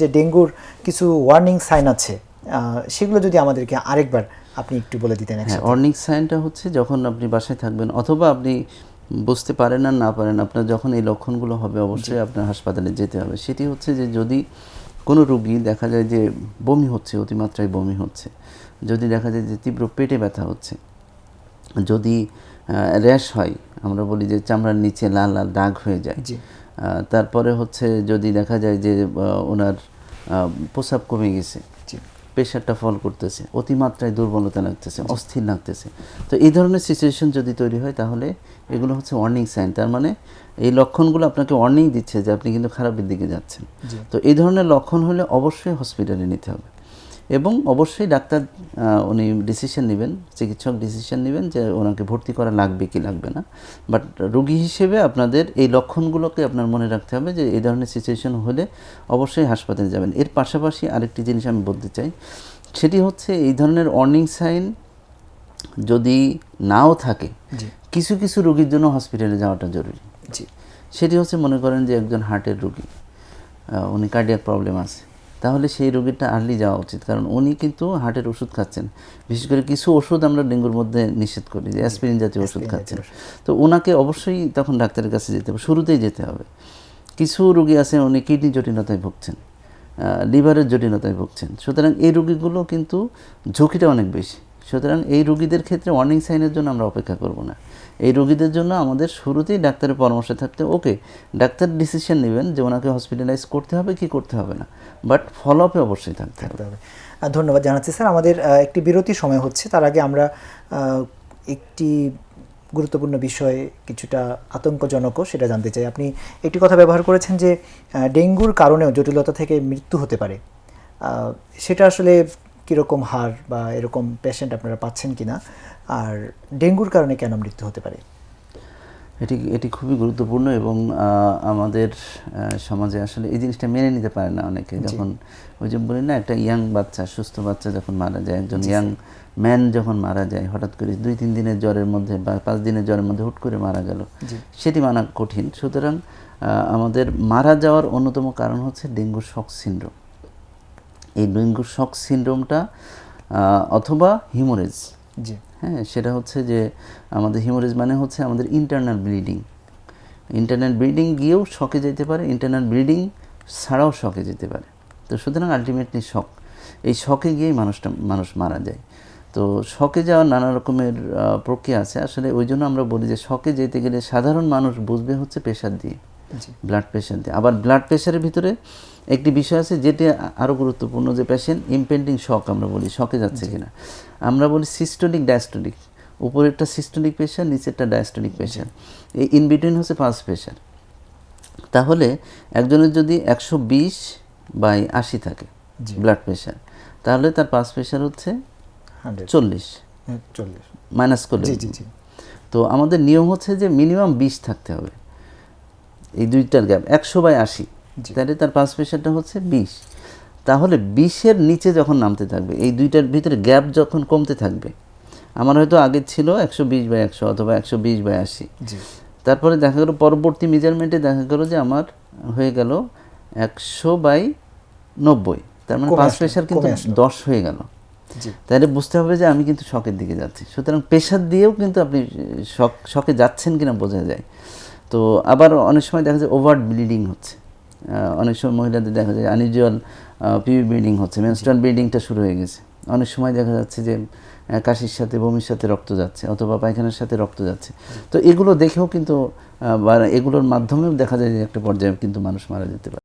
যে ডেঙ্গুর কিছু ওয়ার্নিং সাইন আছে সেগুলো যদি আমাদেরকে আরেকবার আপনি একটু বলে দিতেন হ্যাঁ একসাথে। সাইনটা হচ্ছে যখন আপনি বাসায় থাকবেন অথবা আপনি বুঝতে পারেন আর না পারেন আপনার যখন এই লক্ষণগুলো হবে অবশ্যই আপনার হাসপাতালে যেতে হবে। সেটি হচ্ছে যে যদি কোনো রুগী দেখা যায় যে বমি হচ্ছে অতিমাত্রায় বমি হচ্ছে যদি দেখা যায় যে তীব্র পেটে ব্যথা হচ্ছে যদি র্যাশ হয় আমরা বলি যে চামড়ার নিচে লাল লাল দাগ হয়ে যায় তারপরে হচ্ছে যদি দেখা যায় যে ওনার প্রস্রাব কমে গেছে। প্রেশারটা ফল করতেছে অতিমাত্রায় দুর্বলতা লাগতেছে অস্থির লাগতেছে। তো এই ধরনের সিচুয়েশন যদি তৈরি হয় তাহলে এগুলো হচ্ছে ওয়ার্নিং সাইন তার মানে এই লক্ষণগুলো আপনাকে ওয়ার্নিং দিচ্ছে যে আপনি কিন্তু খারাপের দিকে যাচ্ছেন। তো এই ধরনের লক্ষণ হলে অবশ্যই হসপিটালে নিতে হবে। এবং অবশ্যই ডাক্তার উনি ডিসিশন নেবেন চিকিৎসক ডিসিশন নেবেন যে ওনাকে ভর্তি করা লাগবে কি লাগবে না। বাট রোগী হিসেবে আপনাদের এই লক্ষণগুলোকে আপনার মনে রাখতে হবে যে এই ধরনের সিচুয়েশন হলে অবশ্যই হাসপাতালে যাবেন। এর পাশাপাশি আরেকটি জিনিস আমি বলতে চাই সেটি হচ্ছে এই ধরনের ওয়ার্নিং সাইন যদি নাও থাকে। কিছু কিছু রোগীর জন্য হসপিটালে যাওয়াটা জরুরি। জি। সেটি হচ্ছে মনে করেন যে একজন হার্টের রোগী উনি কার্ডিয়াক প্রবলেম আছে। তাহলে সেই রোগীটা আর্লি যাওয়া উচিত। কারণ উনি কিন্তু হার্টের ওষুধ খাচ্ছেন। বিশেষ করে কিছু ওষুধ আমরা ডেঙ্গুর মধ্যে নিষেধ করি যে অ্যাসপিরিন জাতীয় ওষুধ খাচ্ছেন। তো ওনাকে অবশ্যই তখন ডাক্তারের কাছে যেতে হবে শুরুতেই যেতে হবে। কিছু রোগী আছে উনি কিডনি জটিলতায় ভুগছেন লিভারের জটিলতায় ভুগছেন। সুতরাং এই রোগীগুলো কিন্তু ঝুঁকিটা অনেক বেশি। সুতরাং এই রোগীদের ক্ষেত্রে ওয়ার্নিং সাইনের জন্য আমরা অপেক্ষা করব না। এই রোগীদের জন্য আমাদের শুরুতেই ডাক্তারের পরামর্শ থাকতে ওকে ডাক্তার ডিসিশন নেবেন যে ওনাকে হসপিটালাইজ করতে হবে কি করতে হবে না। বাট ফলো আপে অবশ্যই থাকতে হবে। ধন্যবাদ জানাচ্ছি স্যার। আমাদের একটি বিরতি সময় হচ্ছে। তার আগে আমরা একটি গুরুত্বপূর্ণ বিষয় কিছুটা আতঙ্কজনকও সেটা জানতে চাই। আপনি একটি কথা ব্যবহার করেছেন যে ডেঙ্গুর কারণেও জটিলতা থেকে মৃত্যু হতে পারে। সেটা আসলে কীরকম হার বা এরকম পেশেন্ট আপনারা পাচ্ছেন কি না আর ডেঙ্গুর কারণে কেন মৃত্যু হতে পারে? এটি এটি খুবই গুরুত্বপূর্ণ এবং আমাদের সমাজে আসলে এই জিনিসটা মেনে নিতে পারে না অনেকে। যখন ওই যে বলি না একটা ইয়াং বাচ্চা সুস্থ বাচ্চা যখন মারা যায় একজন ইয়াং ম্যান যখন মারা যায় হঠাৎ করে দুই তিন দিনের জ্বরের মধ্যে বা পাঁচ দিনের জ্বরের মধ্যে হুট করে মারা গেল সেটি মানা কঠিন। সুতরাং আমাদের মারা যাওয়ার অন্যতম কারণ হচ্ছে ডেঙ্গু শক সিনড্রোম। এই ডেঙ্গু শক সিনড্রোমটা অথবা হিমোরেজ। জি। হ্যাঁ সেটা হচ্ছে যে আমাদের হিমোরেজ মানে হচ্ছে আমাদের ইন্টারনাল ব্লিডিং ইন্টারনাল ব্লিডিং গিয়েও শকে যেতে পারে ইন্টারনাল ব্লিডিং ছাড়াও শকে যেতে পারে। তো সুতরাং আলটিমেটলি শক। এই শকে গিয়েই মানুষটা মানুষ মারা যায়। তো শকে যাওয়ার নানা রকমের প্রক্রিয়া আছে। আসলে ওই জন্য আমরা বলি যে শকে যেতে গেলে সাধারণ মানুষ বুঝবে হচ্ছে প্রেশার দিয়ে। জি। ব্লাড প্রেশার দিয়ে। আবার ব্লাড প্রেশারের ভিতরে একটি বিষয় আছে যেটি আরও গুরুত্বপূর্ণ যে পেশেন্ট ইমপেন্ডিং শক আমরা বলি শকে যাচ্ছে কিনা। আমরা বলি সিস্টোলিক ডায়াস্টোলিক উপরেরটা সিস্টোলিক প্রেশার নিচেরটা ডায়াস্টোলিক প্রেশার এই ইনবিটুইন হচ্ছে পালস প্রেশার তাহলে একজনের যদি একশো বিশ বাই আশি থাকে ব্লাড প্রেশার তাহলে তার পালস প্রেশার হচ্ছে চল্লিশ। চল্লিশ। মাইনাস করলে তো আমাদের নিয়ম হচ্ছে যে মিনিমাম বিশ থাকতে হবে। এই দুইটার গ্যাপ একশো বাই আশি। তাহলে তার পাস প্রেশারটা হচ্ছে বিশ। তাহলে বিশের নিচে যখন নামতে থাকবে এই দুইটার ভিতরে গ্যাপ যখন কমতে থাকবে আমার হয়তো আগে ছিল একশো বিশ বাই একশো অথবা একশো বিশ বাই আশি। তারপরে দেখা গেলো পরবর্তী মেজারমেন্টে দেখা গেলো যে আমার হয়ে গেল একশো বাই নব্বই। তার মানে পাস প্রেশার কিন্তু দশ হয়ে গেল। তাহলে বুঝতে হবে যে আমি কিন্তু শখের দিকে যাচ্ছি। সুতরাং প্রেশার দিয়েও কিন্তু আপনি শখ শখে যাচ্ছেন কিনা বোঝা যায়। তো আবার অনেক সময় দেখা যায় ওভার ব্লিডিং হচ্ছে। অনেক সময় মহিলাদের দেখা যায় আনইউজুয়াল পিভি ব্লিডিং হচ্ছে মেনস্ট্রাল ব্লিডিংটা শুরু হয়ে গেছে। অনেক সময় দেখা যাচ্ছে যে কাশির সাথে, বমির সাথে রক্ত যাচ্ছে অথবা পায়খানার সাথে রক্ত যাচ্ছে। তো এগুলো দেখেও কিন্তু বা এগুলোর মাধ্যমেও দেখা যায় যে একটা পর্যায়ে কিন্তু মানুষ মারা যেতে পারে।